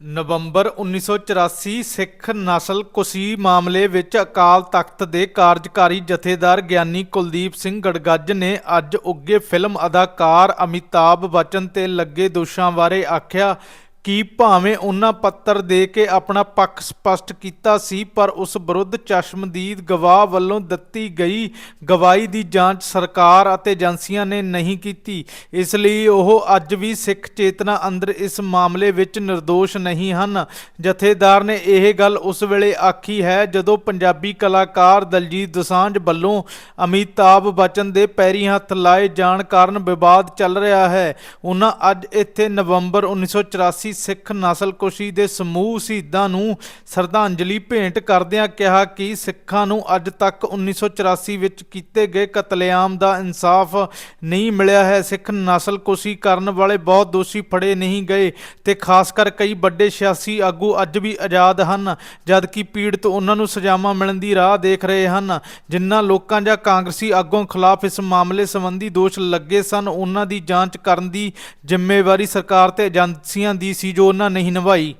ਨਵੰਬਰ 1984 ਸਿੱਖ ਨਸਲ ਕੁਸੀ ਮਾਮਲੇ ਵਿੱਚ ਅਕਾਲ ਤਖਤ ਦੇ ਕਾਰਜਕਾਰੀ ਜਥੇਦਾਰ ਗਿਆਨੀ ਕੁਲਦੀਪ ਸਿੰਘ ਗੜਗੱਜ ਨੇ ਅੱਜ ਉੱਗੇ ਫਿਲਮ ਅਦਾਕਾਰ ਅਮਿਤਾਭ ਬੱਚਨ ਤੇ ਲੱਗੇ ਦੋਸ਼ਾਂ ਬਾਰੇ ਆਖਿਆ ਕਿ ਭਾਵੇਂ ਉਹਨਾਂ ਪੱਤਰ ਦੇ ਕੇ ਆਪਣਾ ਪੱਖ ਸਪਸ਼ਟ ਕੀਤਾ ਸੀ, ਪਰ ਉਸ ਵਿਰੁੱਧ ਚਸ਼ਮਦੀਦ ਗਵਾਹ ਵੱਲੋਂ ਦਿੱਤੀ ਗਈ ਗਵਾਹੀ ਦੀ ਜਾਂਚ ਸਰਕਾਰ ਅਤੇ ਏਜੰਸੀਆਂ ਨੇ ਨਹੀਂ ਕੀਤੀ। ਇਸ ਲਈ ਉਹ ਅੱਜ ਵੀ ਸਿੱਖ ਚੇਤਨਾ ਅੰਦਰ ਇਸ ਮਾਮਲੇ ਵਿੱਚ નિર્ਦੋਸ਼ ਨਹੀਂ ਹਨ। ਜਥੇਦਾਰ ਨੇ ਇਹ ਗੱਲ ਉਸ ਵੇਲੇ ਆਖੀ ਹੈ, ਜਦੋਂ ਪੰਜਾਬੀ ਕਲਾਕਾਰ ਦਲਜੀਤ ਦੋਸਾਂਝ ਵੱਲੋਂ ਅਮਿਤਾਭ ਬੱਚਨ ਦੇ ਪੈਰੀ ਹੱਥ ਲਾਏ ਜਾਣ ਕਾਰਨ ਵਿਵਾਦ ਚੱਲ ਰਿਹਾ ਹੈ। ਉਹਨਾਂ ਅੱਜ ਇੱਥੇ ਨਵੰਬਰ 1984 ਸਿੱਖ ਨਸਲਕੁਸ਼ੀ ਦੇ ਸਮੂਹ ਸ਼ਹੀਦਾਂ ਨੂੰ ਸ਼ਰਧਾਂਜਲੀ ਭੇਂਟ ਕਰਦਿਆਂ ਕਿਹਾ ਕਿ ਸਿੱਖਾਂ ਨੂੰ ਅੱਜ ਤੱਕ 1984 ਵਿੱਚ ਕੀਤੇ ਗਏ ਕਤਲੇਆਮ ਦਾ ਇਨਸਾਫ ਨਹੀਂ ਮਿਲਿਆ ਹੈ। ਸਿੱਖ ਨਸਲਕੁਸ਼ੀ ਕਰਨ ਵਾਲੇ ਬਹੁਤ ਦੋਸ਼ੀ ਫੜੇ ਨਹੀਂ ਗਏ ਤੇ ਖਾਸ ਕਰ ਕਈ ਵੱਡੇ ਸਿਆਸੀ ਆਗੂ ਅੱਜ ਵੀ ਆਜ਼ਾਦ ਹਨ, ਜਦਕਿ ਪੀੜਤ ਉਹਨਾਂ ਨੂੰ ਸਜ਼ਾਵਾਂ ਮਿਲਣ ਦੀ ਰਾਹ ਦੇਖ ਰਹੇ ਹਨ। ਜਿਨ੍ਹਾਂ ਲੋਕਾਂ ਜਾਂ ਕਾਂਗਰਸੀ ਆਗੂਆਂ ਖਿਲਾਫ ਇਸ ਮਾਮਲੇ ਸੰਬੰਧੀ ਦੋਸ਼ ਲੱਗੇ ਸਨ, ਉਹਨਾਂ ਦੀ ਜਾਂਚ ਕਰਨ ਦੀ ਜ਼ਿੰਮੇਵਾਰੀ ਸਰਕਾਰ ਤੇ ਏਜੰਸੀਆਂ ਦੀ ਸੀ। ਜੋ ਉਹਨਾਂ ਨਹੀਂ ਨਿਭਾਈ।